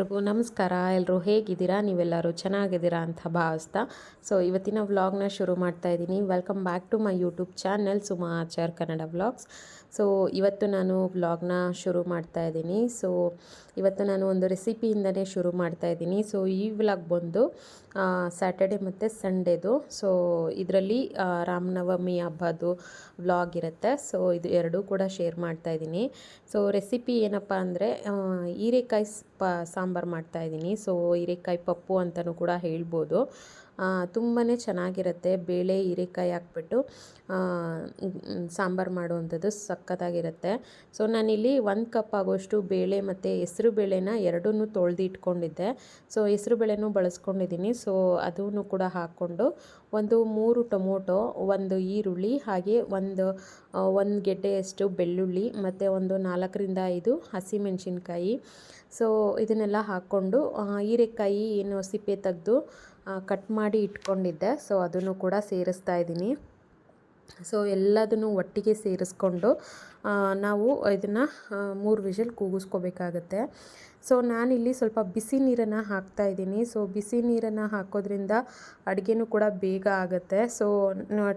ಎಲ್ರಿಗೂ ನಮಸ್ಕಾರ. ಎಲ್ಲರೂ ಹೇಗಿದ್ದೀರಾ? ನೀವೆಲ್ಲರೂ ಚೆನ್ನಾಗಿದ್ದೀರಾ ಅಂತ ಭಾವಿಸ್ತಾ. ಸೊ ಇವತ್ತಿನ ವ್ಲಾಗ್ನ ಶುರು ಮಾಡ್ತಾ ಇದ್ದೀನಿ. Welcome back to my YouTube channel Suma Achar Kannada vlogs so ಇವತ್ತು ನಾನು ವ್ಲಾಗ್ನ ಶುರು ಮಾಡ್ತಾ ಇದ್ದೀನಿ. ಸೊ ಇವತ್ತು ನಾನು ಒಂದು ರೆಸಿಪಿಯಿಂದನೇ ಶುರು ಮಾಡ್ತಾ ಇದ್ದೀನಿ. ಸೊ ಈ ವ್ಲಾಗ್ ಬಂದು ಸ್ಯಾಟರ್ಡೆ ಮತ್ತು ಸಂಡೇದು ಸೊ ಇದರಲ್ಲಿ ರಾಮನವಮಿ ಹಬ್ಬದು ವ್ಲಾಗ್ ಇರುತ್ತೆ. ಸೊ ಇದು ಎರಡೂ ಕೂಡ ಶೇರ್ ಮಾಡ್ತಾ ಇದ್ದೀನಿ. ಸೊ ರೆಸಿಪಿ ಏನಪ್ಪ ಅಂದರೆ ಹೀರೆಕಾಯಿ ಪ, ಸಾಂಬಾರು ಮಾಡ್ತಾಯಿದ್ದೀನಿ ಸೊ ಹೀರೆಕಾಯಿ ಪಪ್ಪು ಅಂತಲೂ ಕೂಡ ಹೇಳ್ಬೋದು. ತುಂಬಾ ಚೆನ್ನಾಗಿರುತ್ತೆ. ಬೇಳೆ, ಹೀರೆಕಾಯಿ ಹಾಕ್ಬಿಟ್ಟು ಸಾಂಬಾರು ಮಾಡುವಂಥದ್ದು ಸಖತ್ತಾಗಿರುತ್ತೆ. ಸೊ, ನಾನಿಲ್ಲಿ ಒಂದು ಕಪ್ ಆಗೋಷ್ಟು ಬೇಳೆ ಮತ್ತು ಹೆಸ್ರು ಬೇಳೆನ ಎರಡನ್ನೂ ತೊಳೆದು ಇಟ್ಕೊಂಡಿದ್ದೆ. ಸೊ, ಹೆಸ್ರು ಬೇಳೆನೂ ಬಳಸ್ಕೊಂಡಿದ್ದೀನಿ. ಸೊ ಅದೂ ಕೂಡ ಹಾಕ್ಕೊಂಡು ಒಂದು ಮೂರು ಟೊಮೊಟೊ, ಒಂದು ಈರುಳ್ಳಿ, ಹಾಗೆ ಒಂದು ಒಂದು ಗೆಡ್ಡೆಯಷ್ಟು ಬೆಳ್ಳುಳ್ಳಿ ಮತ್ತು ಒಂದು ನಾಲ್ಕರಿಂದ ಐದು ಹಸಿಮೆಣಸಿನ್ಕಾಯಿ. ಸೊ, ಇದನ್ನೆಲ್ಲ ಹಾಕ್ಕೊಂಡು ಹೀರೆಕಾಯಿ ಏನು ಸಿಪ್ಪೆ ತೆಗೆದು ಕಟ್ ಮಾಡಿ ಇಟ್ಕೊಂಡಿದ್ದೆ. ಸೊ ಅದನ್ನು ಕೂಡ ಸೇರಿಸ್ತಾ ಇದ್ದೀನಿ. ಸೊ ಎಲ್ಲದನ್ನು ಒಟ್ಟಿಗೆ ಸೇರಿಸ್ಕೊಂಡು ನಾವು ಇದನ್ನು ಮೂರು ವಿಷಲ್ ಕೂಗಿಸ್ಕೋಬೇಕಾಗತ್ತೆ. ಸೊ ನಾನಿಲ್ಲಿ ಸ್ವಲ್ಪ ಬಿಸಿ ನೀರನ್ನು ಹಾಕ್ತಾ ಇದ್ದೀನಿ. ಸೊ ಬಿಸಿ ನೀರನ್ನು ಹಾಕೋದ್ರಿಂದ ಅಡುಗೆನೂ ಕೂಡ ಬೇಗ ಆಗುತ್ತೆ. ಸೊ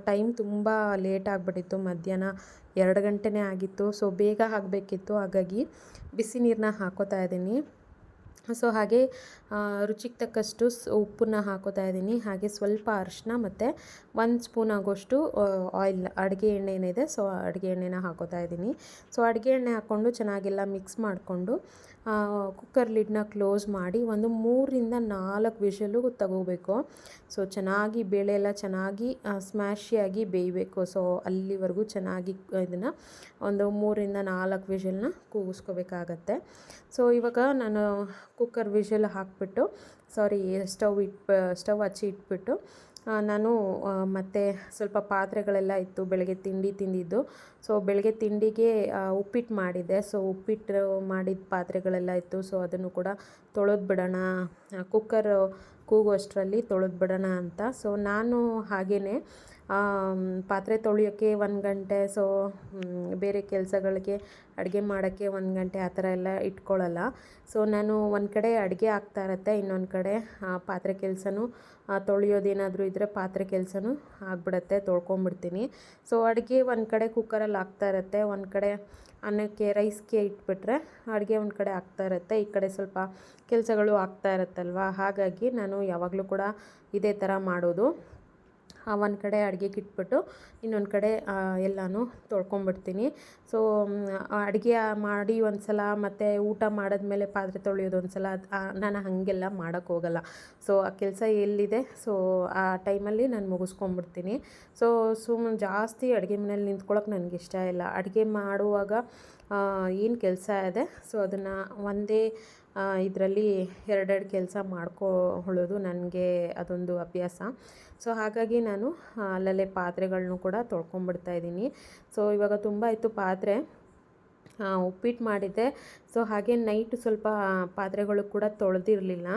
ಟೈಮ್ ತುಂಬ ಲೇಟ್ ಆಗಿಬಿಟ್ಟಿತ್ತು. ಮಧ್ಯಾಹ್ನ ಎರಡು ಗಂಟೆನೇ ಆಗಿತ್ತು. ಸೊ ಬೇಗ ಆಗಬೇಕಿತ್ತು. ಹಾಗಾಗಿ ಬಿಸಿ ನೀರನ್ನ ಹಾಕೋತಾ ಇದ್ದೀನಿ. ಸೊ ಹಾಗೆ ರುಚಿಗೆ ತಕ್ಕಷ್ಟು ಉಪ್ಪನ್ನ ಹಾಕೋತಾ ಇದ್ದೀನಿ. ಹಾಗೆ ಸ್ವಲ್ಪ ಅರಿಶಿನ ಮತ್ತು ಒಂದು ಸ್ಪೂನ್ ಆಗೋಷ್ಟು ಆಯಿಲ್ ಅಡುಗೆ ಎಣ್ಣೆ ಏನಿದೆ ಸೊ ಅಡುಗೆ ಎಣ್ಣೆನ ಹಾಕೋತಾ ಇದ್ದೀನಿ. ಸೊ ಅಡುಗೆ ಎಣ್ಣೆ ಹಾಕ್ಕೊಂಡು ಚೆನ್ನಾಗೆಲ್ಲ ಮಿಕ್ಸ್ ಮಾಡಿಕೊಂಡು ಕುಕ್ಕರ್ ಲಿಡ್ನ ಕ್ಲೋಸ್ ಮಾಡಿ ಒಂದು ಮೂರಿಂದ ನಾಲ್ಕು ವಿಷಲು ತಗೋಬೇಕು. ಸೊ ಚೆನ್ನಾಗಿ ಬೇಳೆ ಎಲ್ಲ ಚೆನ್ನಾಗಿ ಸ್ಮ್ಯಾಶಿಯಾಗಿ ಬೇಯಬೇಕು. ಸೊ ಅಲ್ಲಿವರೆಗೂ ಚೆನ್ನಾಗಿ ಇದನ್ನು ಒಂದು ಮೂರಿಂದ ನಾಲ್ಕು ವಿಷಲ್ನ ಕೂಗಿಸ್ಕೋಬೇಕಾಗತ್ತೆ. ಸೊ ಇವಾಗ ನಾನು ಕುಕ್ಕರ್ ವಿಷಲ್ ಹಾಕಿಬಿಟ್ಟು ಸಾರಿ ಸ್ಟವ್ ಇಟ್ಟು ಸ್ಟವ್ ಹಚ್ಚಿ ಇಟ್ಬಿಟ್ಟು ನಾನು ಮತ್ತು ಸ್ವಲ್ಪ ಪಾತ್ರೆಗಳೆಲ್ಲ ಇತ್ತು, ಬೆಳಗ್ಗೆ ತಿಂಡಿ ತಿಂದಿದ್ದು. ಸೊ ಬೆಳಗ್ಗೆ ತಿಂಡಿಗೆ ಉಪ್ಪಿಟ್ಟು ಮಾಡಿದ್ದೆ ಸೊ ಉಪ್ಪಿಟ್ಟು ಮಾಡಿದ ಪಾತ್ರೆಗಳೆಲ್ಲ ಇತ್ತು. ಸೊ ಅದನ್ನು ಕೂಡ ತೊಳೆದು ಬಿಡೋಣ ಕುಕ್ಕರ್ ಕೂಗುವಷ್ಟರಲ್ಲಿ ತೊಳೆದು ಬಿಡೋಣ ಅಂತ. ಸೊ ನಾನು ಹಾಗೇ ಪಾತ್ರೆ ತೊಳೆಯೋಕ್ಕೆ ಒಂದು ಗಂಟೆ ಸೊ ಬೇರೆ ಕೆಲಸಗಳಿಗೆ ಅಡುಗೆ ಮಾಡೋಕ್ಕೆ ಒಂದು ಗಂಟೆ ಆ ಥರ ಎಲ್ಲ ಇಟ್ಕೊಳ್ಳಲ್ಲ. ಸೊ ನಾನು ಒಂದು ಕಡೆ ಅಡುಗೆ ಆಗ್ತಾ ಇರುತ್ತೆ, ಇನ್ನೊಂದು ಕಡೆ ಪಾತ್ರೆ ಕೆಲಸನೂ ತೊಳೆಯೋದೇನಾದರೂ ಇದ್ದರೆ ಪಾತ್ರೆ ಕೆಲಸನೂ ಆಗ್ಬಿಡತ್ತೆ ತೊಳ್ಕೊಂಬಿಡ್ತೀನಿ ಸೊ ಅಡುಗೆ ಒಂದು ಕಡೆ ಕುಕ್ಕರಲ್ಲಿ ಆಗ್ತಾ ಇರುತ್ತೆ, ಒಂದು ಕಡೆ ಅನ್ನಕ್ಕೆ ರೈಸ್ಗೆ ಇಟ್ಬಿಟ್ರೆ ಅಡುಗೆ ಒಂದು ಕಡೆ ಆಗ್ತಾ ಇರುತ್ತೆ, ಈ ಕಡೆ ಸ್ವಲ್ಪ ಕೆಲಸಗಳು ಆಗ್ತಾ ಇರುತ್ತಲ್ವ? ಹಾಗಾಗಿ ನಾನು ಯಾವಾಗಲೂ ಕೂಡ ಇದೇ ಥರ ಮಾಡೋದು. ಒಂದು ಕಡೆ ಅಡುಗೆಗೆ ಇಟ್ಬಿಟ್ಟು ಇನ್ನೊಂದು ಕಡೆ ಎಲ್ಲನೂ ತೊಳ್ಕೊಂಬಿಡ್ತೀನಿ. ಸೊ ಅಡುಗೆ ಮಾಡಿ ಒಂದು ಸಲ ಮತ್ತು ಊಟ ಮಾಡಿದ್ಮೇಲೆ ಪಾತ್ರೆ ತೊಳೆಯೋದು ಒಂದು ಸಲ ನಾನು ಹಾಗೆಲ್ಲ ಮಾಡೋಕ್ಕೆ ಹೋಗಲ್ಲ. ಸೊ ಆ ಕೆಲಸ ಎಲ್ಲಿದೆ? ಸೊ ಆ ಟೈಮಲ್ಲಿ ನಾನು ಮುಗಿಸ್ಕೊಂಬಿಡ್ತೀನಿ. ಸೊ ಸುಮ್ಮನೆ ಜಾಸ್ತಿ ಅಡುಗೆ ಮನೇಲಿ ನಿಂತ್ಕೊಳ್ಳೋಕೆ ನನಗೆ ಇಷ್ಟ ಇಲ್ಲ. ಅಡುಗೆ ಮಾಡುವಾಗ ಏನು ಕೆಲಸ ಇದೆ? ಸೊ ಅದನ್ನು ಒಂದೇ ಇದರಲ್ಲಿ ಎರಡೆರಡು ಕೆಲಸ ಮಾಡ್ಕೊಳ್ಳೋದು ನನಗೆ ಅದೊಂದು ಅಭ್ಯಾಸ. ಸೊ ಹಾಗಾಗಿ ನಾನು ಅಲ್ಲಲ್ಲೇ ಪಾತ್ರೆಗಳನ್ನೂ ಕೂಡ ತೊಳ್ಕೊಂಬಿಡ್ತಾ ಇದ್ದೀನಿ. ಸೊ ಇವಾಗ ತುಂಬ ಇತ್ತು ಪಾತ್ರೆ ಉಪ್ಪಿಟ್ಟು ಮಾಡಿದ್ದೆ. ಸೊ ಹಾಗೆ ನೈಟ್ ಸ್ವಲ್ಪ ಪಾತ್ರೆಗಳು ಕೂಡ ತೊಳೆದಿರಲಿಲ್ಲ.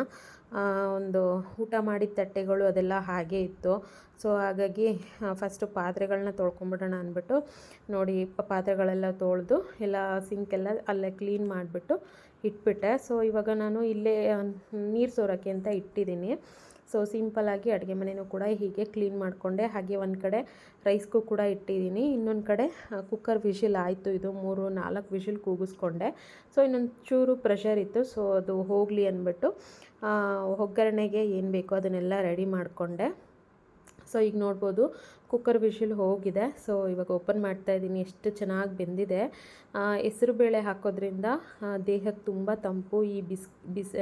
ಒಂದು ಊಟ ಮಾಡಿದ ತಟ್ಟೆಗಳು ಅದೆಲ್ಲ ಹಾಗೆ ಇತ್ತು. ಸೊ ಹಾಗಾಗಿ ಫಸ್ಟು ಪಾತ್ರೆಗಳನ್ನ ತೊಳ್ಕೊಂಬಿಡೋಣ ಅಂದ್ಬಿಟ್ಟು, ನೋಡಿ ಪಾತ್ರೆಗಳೆಲ್ಲ ತೊಳೆದು ಎಲ್ಲ ಸಿಂಕೆಲ್ಲ ಅಲ್ಲೇ ಕ್ಲೀನ್ ಮಾಡಿಬಿಟ್ಟು ಇಟ್ಬಿಟ್ಟೆ. ಸೊ ಇವಾಗ ನಾನು ಇಲ್ಲೇ ನೀರು ಸೋರೋಕ್ಕೆ ಅಂತ ಇಟ್ಟಿದ್ದೀನಿ. ಸೊ ಸಿಂಪಲ್ಲಾಗಿ ಅಡುಗೆ ಮನೆಯೂ ಕೂಡ ಹೀಗೆ ಕ್ಲೀನ್ ಮಾಡಿಕೊಂಡೆ. ಹಾಗೆ ಒಂದು ಕಡೆ ರೈಸ್ಗೂ ಕೂಡ ಇಟ್ಟಿದ್ದೀನಿ. ಇನ್ನೊಂದು ಕಡೆ ಕುಕ್ಕರ್ ವಿಷಿಲ್ ಆಯಿತು. ಇದು ಮೂರು, ನಾಲ್ಕು ವಿಷಿಲ್ ಕೂಗಿಸ್ಕೊಂಡೆ. ಸೊ ಇನ್ನೊಂದು ಚೂರು ಪ್ರೆಷರ್ ಇತ್ತು. ಸೊ ಅದು ಹೋಗಲಿ ಅಂದ್ಬಿಟ್ಟು ಒಗ್ಗರಣೆಗೆ ಏನು ಬೇಕೋ ಅದನ್ನೆಲ್ಲ ರೆಡಿ ಮಾಡಿಕೊಂಡೆ. ಸೊ ಈಗ ನೋಡ್ಬೋದು ಕುಕ್ಕರ್ ವಿಶಲ್ ಹೋಗಿದೆ. ಸೊ ಇವಾಗ ಓಪನ್ ಮಾಡ್ತಾ ಇದ್ದೀನಿ. ಎಷ್ಟು ಚೆನ್ನಾಗಿ ಬೆಂದಿದೆ. ಹೆಸರು ಬೇಳೆ ಹಾಕೋದ್ರಿಂದ ದೇಹಕ್ಕೆ ತುಂಬ ತಂಪು. ಈ ಬಿಸ್ ಬಿಸ್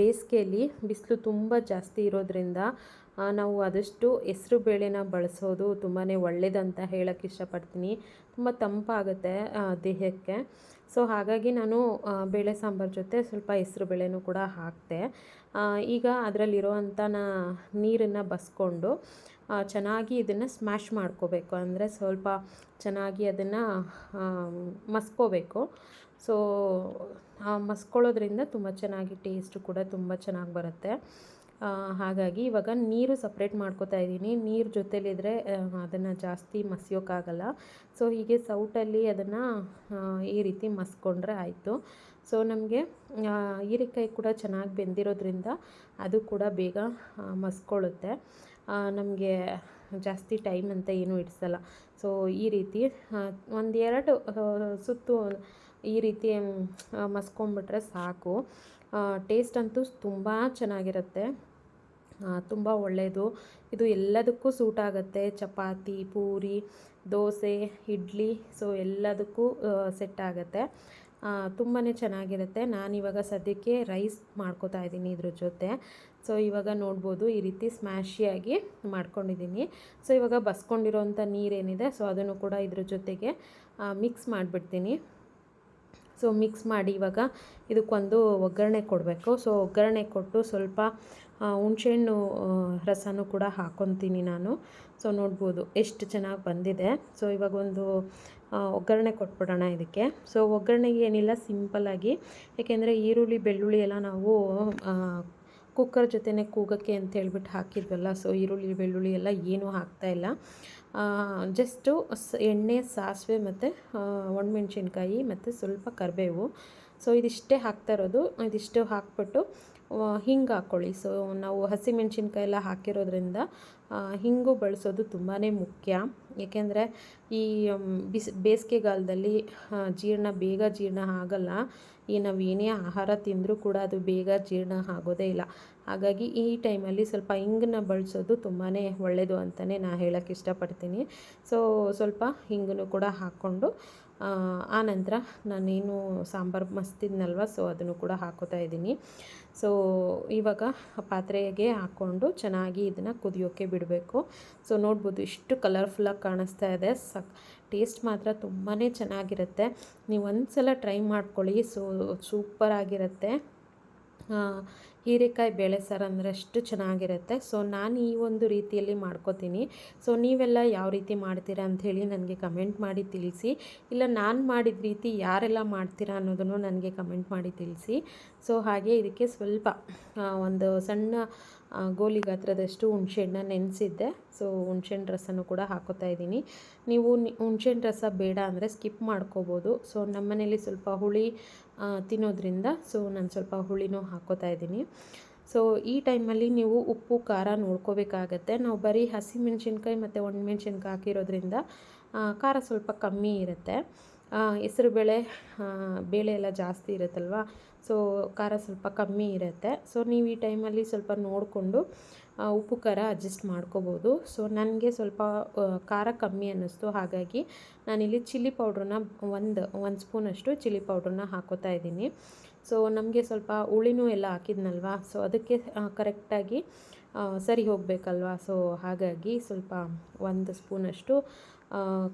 ಬೇಸಿಗೆಯಲ್ಲಿ ಬಿಸಿಲು ತುಂಬ ಜಾಸ್ತಿ ಇರೋದ್ರಿಂದ ನಾವು ಆದಷ್ಟು ಹೆಸರು ಬೇಳೆನ ಬಳಸೋದು ತುಂಬಾ ಒಳ್ಳೆಯದಂತ ಹೇಳೋಕ್ಕೆ ಇಷ್ಟಪಡ್ತೀನಿ. ತುಂಬ ತಂಪಾಗುತ್ತೆ ದೇಹಕ್ಕೆ. ಸೊ ಹಾಗಾಗಿ ನಾನು ಬೇಳೆ ಸಾಂಬಾರು ಜೊತೆ ಸ್ವಲ್ಪ ಹೆಸರು ಬೇಳೆನೂ ಕೂಡ ಹಾಕಿದೆ ಈಗ ಅದರಲ್ಲಿರುವಂಥ ನೀರನ್ನು ಬಸ್ಕೊಂಡು ಚೆನ್ನಾಗಿ ಇದನ್ನು ಸ್ಮ್ಯಾಶ್ ಮಾಡ್ಕೋಬೇಕು. ಅಂದರೆ ಸ್ವಲ್ಪ ಚೆನ್ನಾಗಿ ಅದನ್ನು ಮಸ್ಕೋಬೇಕು. ಸೊ ಮಸ್ಕೊಳ್ಳೋದ್ರಿಂದ ತುಂಬ ಚೆನ್ನಾಗಿ ಟೇಸ್ಟು ಕೂಡ ತುಂಬ ಚೆನ್ನಾಗಿ ಬರುತ್ತೆ. ಹಾಗಾಗಿ ಇವಾಗ ನೀರು ಸಪ್ರೇಟ್ ಮಾಡ್ಕೋತಾ ಇದ್ದೀನಿ. ನೀರು ಜೊತೆಲಿದ್ರೆ ಅದನ್ನು ಜಾಸ್ತಿ ಮಸಿಯೋಕ್ಕಾಗಲ್ಲ ಸೊ ಹೀಗೆ ಸೌಟಲ್ಲಿ ಅದನ್ನು ಈ ರೀತಿ ಮಸ್ಕೊಂಡ್ರೆ ಆಯಿತು. ಸೊ ನಮಗೆ ಹೀರೆಕಾಯಿ ಕೂಡ ಚೆನ್ನಾಗಿ ಬೆಂದಿರೋದ್ರಿಂದ ಅದು ಕೂಡ ಬೇಗ ಮಸ್ಕೊಳ್ಳುತ್ತೆ. ನಮಗೆ ಜಾಸ್ತಿ ಟೈಮ್ ಅಂತ ಏನೂ ಇಡಿಸಲ್ಲ. ಸೊ ಈ ರೀತಿ ಒಂದು ಎರಡು ಸುತ್ತು ಈ ರೀತಿ ಮಸ್ಕೊಂಬಿಟ್ರೆ ಸಾಕು. ಟೇಸ್ಟ್ ಅಂತೂ ತುಂಬ ಚೆನ್ನಾಗಿರುತ್ತೆ. ತುಂಬ ಒಳ್ಳೆಯದು ಇದು ಎಲ್ಲದಕ್ಕೂ ಸೂಟ್ ಆಗುತ್ತೆ. ಚಪಾತಿ, ಪೂರಿ, ದೋಸೆ, ಇಡ್ಲಿ ಸೊ ಎಲ್ಲದಕ್ಕೂ ಸೆಟ್ ಆಗುತ್ತೆ. ತುಂಬಾ ಚೆನ್ನಾಗಿರುತ್ತೆ. ನಾನಿವಾಗ ಸದ್ಯಕ್ಕೆ ರೈಸ್ ಮಾಡ್ಕೋತಾ ಇದ್ದೀನಿ ಇದ್ರ ಜೊತೆ. ಸೊ ಇವಾಗ ನೋಡ್ಬೋದು ಈ ರೀತಿ ಸ್ಮ್ಯಾಶಿಯಾಗಿ ಮಾಡ್ಕೊಂಡಿದ್ದೀನಿ. ಸೊ ಇವಾಗ ಬಸ್ಕೊಂಡಿರೋಂಥ ನೀರೇನಿದೆ, ಸೊ ಅದನ್ನು ಕೂಡ ಇದ್ರ ಜೊತೆಗೆ ಮಿಕ್ಸ್ ಮಾಡಿಬಿಡ್ತೀನಿ. ಸೊ ಮಿಕ್ಸ್ ಮಾಡಿ ಇವಾಗ ಇದಕ್ಕೊಂದು ಒಗ್ಗರಣೆ ಕೊಡಬೇಕು. ಸೊ ಒಗ್ಗರಣೆ ಕೊಟ್ಟು ಸ್ವಲ್ಪ ಹುಣಸೆಹಣ್ಣು ರಸನೂ ಕೂಡ ಹಾಕೊತೀನಿ ನಾನು. ಸೊ ನೋಡ್ಬೋದು ಎಷ್ಟು ಚೆನ್ನಾಗಿ ಬಂದಿದೆ. ಸೊ ಇವಾಗ ಒಂದು ಒಗ್ಗರಣೆ ಕೊಟ್ಬಿಡೋಣ ಇದಕ್ಕೆ. ಸೊ ಒಗ್ಗರಣೆಗೆ ಏನಿಲ್ಲ ಸಿಂಪಲ್ಲಾಗಿ ಏಕೆಂದರೆ ಈರುಳ್ಳಿ, ಬೆಳ್ಳುಳ್ಳಿ ಎಲ್ಲ ನಾವು ಕುಕ್ಕರ್ ಜೊತೆನೇ ಕೂಗಕ್ಕೆ ಅಂತ ಹೇಳ್ಬಿಟ್ಟು ಹಾಕಿದ್ವಲ್ಲ. ಸೊ, ಈರುಳ್ಳಿ, ಬೆಳ್ಳುಳ್ಳಿ ಎಲ್ಲ ಏನೂ ಹಾಕ್ತಾಯಿಲ್ಲ ಜಸ್ಟು ಸ್, ಎಣ್ಣೆ, ಸಾಸಿವೆ ಮತ್ತು ಒಣಮೆಣ್ಸಿನ್ಕಾಯಿ ಮತ್ತು ಸ್ವಲ್ಪ ಕರಿಬೇವು. ಸೊ, ಇದಿಷ್ಟೇ ಹಾಕ್ತಾ ಇರೋದು. ಇದಿಷ್ಟು ಹಾಕ್ಬಿಟ್ಟು ಹಿಂಗೆ ಹಾಕ್ಕೊಳ್ಳಿ ಸೊ ನಾವು ಹಸಿಮೆಣ್ಸಿನ್ಕಾಯಿ ಎಲ್ಲ ಹಾಕಿರೋದ್ರಿಂದ ಹಿಂಗು ಬಳಸೋದು ತುಂಬಾ ಮುಖ್ಯ. ಏಕೆಂದರೆ ಈ ಬಿಸ್ ಬಿಸಿ, ಬೇಸಿಗೆಗಾಲದಲ್ಲಿ ಜೀರ್ಣ, ಬೇಗ ಜೀರ್ಣ ಆಗಲ್ಲ. ಈ ನಾವು ಏನೇ ಆಹಾರ ತಿಂದರೂ ಕೂಡ ಅದು ಬೇಗ ಜೀರ್ಣ ಆಗೋದೇ ಇಲ್ಲ. ಹಾಗಾಗಿ ಈ ಟೈಮಲ್ಲಿ ಸ್ವಲ್ಪ ಹಿಂಗನ್ನ ಬಳಸೋದು ತುಂಬಾ ಒಳ್ಳೆಯದು ಅಂತಲೇ ನಾನು ಹೇಳೋಕ್ಕೆ ಇಷ್ಟಪಡ್ತೀನಿ. ಸೊ ಸ್ವಲ್ಪ ಹಿಂಗನ್ನು ಕೂಡ ಹಾಕ್ಕೊಂಡು ಆನಂತರ ನಾನೇನು ಸಾಂಬಾರು ಮಸ್ತಿದ್ನಲ್ವ ಸೊ ಅದನ್ನು ಕೂಡ ಹಾಕೋತಾ ಇದ್ದೀನಿ. ಸೊ ಇವಾಗ ಪಾತ್ರೆಗೆ ಹಾಕ್ಕೊಂಡು ಚೆನ್ನಾಗಿ ಇದನ್ನು ಕುದಿಯೋಕ್ಕೆ ಬಿಡಬೇಕು. ಸೊ ನೋಡ್ಬೋದು ಇಷ್ಟು ಕಲರ್ಫುಲ್ಲಾಗಿ ಕಾಣಿಸ್ತಾ ಇದೆ. ಸಕ್ ಟೇಸ್ಟ್ ಮಾತ್ರ ತುಂಬಾ ಚೆನ್ನಾಗಿರುತ್ತೆ. ನೀವು ಒಂದು ಸಲ ಟ್ರೈ ಮಾಡ್ಕೊಳ್ಳಿ ಸೊ ಸೂಪರಾಗಿರುತ್ತೆ ಹೀರೆಕಾಯಿ ಬೇಳೆ ಸಾರು ಅಂದರೆ ಅಷ್ಟು ಚೆನ್ನಾಗಿರುತ್ತೆ. ಸೊ ನಾನು ಈ ಒಂದು ರೀತಿಯಲ್ಲಿ ಮಾಡ್ಕೋತೀನಿ. ಸೊ ನೀವೆಲ್ಲ ಯಾವ ರೀತಿ ಮಾಡ್ತೀರಾ ಅಂಥೇಳಿ ನನಗೆ ಕಮೆಂಟ್ ಮಾಡಿ ತಿಳಿಸಿ. ಇಲ್ಲ, ನಾನು ಮಾಡಿದ ರೀತಿ ಯಾರೆಲ್ಲ ಮಾಡ್ತೀರಾ ಅನ್ನೋದನ್ನು ನನಗೆ ಕಮೆಂಟ್ ಮಾಡಿ ತಿಳಿಸಿ. ಸೊ ಹಾಗೆ ಇದಕ್ಕೆ ಸ್ವಲ್ಪ ಒಂದು ಸಣ್ಣ ಗೋಲಿ ಗಾತ್ರದಷ್ಟು ಹುಣ್ಸೆಹಣ್ಣ ನೆನೆಸಿದ್ದೆ. ಸೊ ಹುಣ್ಸೆಹಣ್ಣು ರಸನೂ ಕೂಡ ಹಾಕೋತಾ ಇದ್ದೀನಿ. ನೀವು ಹುಣ್ಸೆಹಣ್ಣು ರಸ ಬೇಡ ಅಂದರೆ ಸ್ಕಿಪ್ ಮಾಡ್ಕೋಬೋದು. ಸೊ ನಮ್ಮನೇಲಿ ಸ್ವಲ್ಪ ಹುಳಿ ತಿನ್ನೋದ್ರಿಂದ ಸೊ ನಾನು ಸ್ವಲ್ಪ ಹುಳಿನೂ ಹಾಕೋತಾ ಇದ್ದೀನಿ. ಸೊ ಈ ಟೈಮಲ್ಲಿ ನೀವು ಉಪ್ಪು, ಖಾರ ನೋಡ್ಕೋಬೇಕಾಗತ್ತೆ. ನಾವು ಬರೀ ಹಸಿಮೆಣ್ಸಿನ್ಕಾಯಿ ಮತ್ತು ಒಣಮೆಣ್ಸಿನ್ಕಾಯಿ ಹಾಕಿರೋದ್ರಿಂದ ಖಾರ ಸ್ವಲ್ಪ ಕಮ್ಮಿ ಇರುತ್ತೆ. ಹೆಸರುಬೇಳೆ ಬೇಳೆ ಎಲ್ಲ ಜಾಸ್ತಿ ಇರುತ್ತಲ್ವ? ಸೊ ಖಾರ ಸ್ವಲ್ಪ ಕಮ್ಮಿ ಇರುತ್ತೆ. ಸೊ ನೀವು ಈ ಟೈಮಲ್ಲಿ ಸ್ವಲ್ಪ ನೋಡಿಕೊಂಡು ಉಪ್ಪು, ಖಾರ ಅಡ್ಜಸ್ಟ್ ಮಾಡ್ಕೋಬೋದು. ಸೊ ನನಗೆ ಸ್ವಲ್ಪ ಖಾರ ಕಮ್ಮಿ ಅನ್ನಿಸ್ತು. ಹಾಗಾಗಿ ನಾನಿಲ್ಲಿ ಚಿಲ್ಲಿ ಪೌಡ್ರನ್ನ ಒಂದು ಒಂದು ಸ್ಪೂನಷ್ಟು ಚಿಲ್ಲಿ ಪೌಡ್ರನ್ನ ಹಾಕೋತಾ ಇದ್ದೀನಿ. ಸೊ ನಮಗೆ ಸ್ವಲ್ಪ ಹುಳಿನೂ ಎಲ್ಲ ಹಾಕಿದ್ನಲ್ವಾ? ಸೊ ಅದಕ್ಕೆ ಕರೆಕ್ಟಾಗಿ ಸರಿ ಹೋಗಬೇಕಲ್ವಾ? ಸೊ ಹಾಗಾಗಿ ಸ್ವಲ್ಪ ಒಂದು ಸ್ಪೂನಷ್ಟು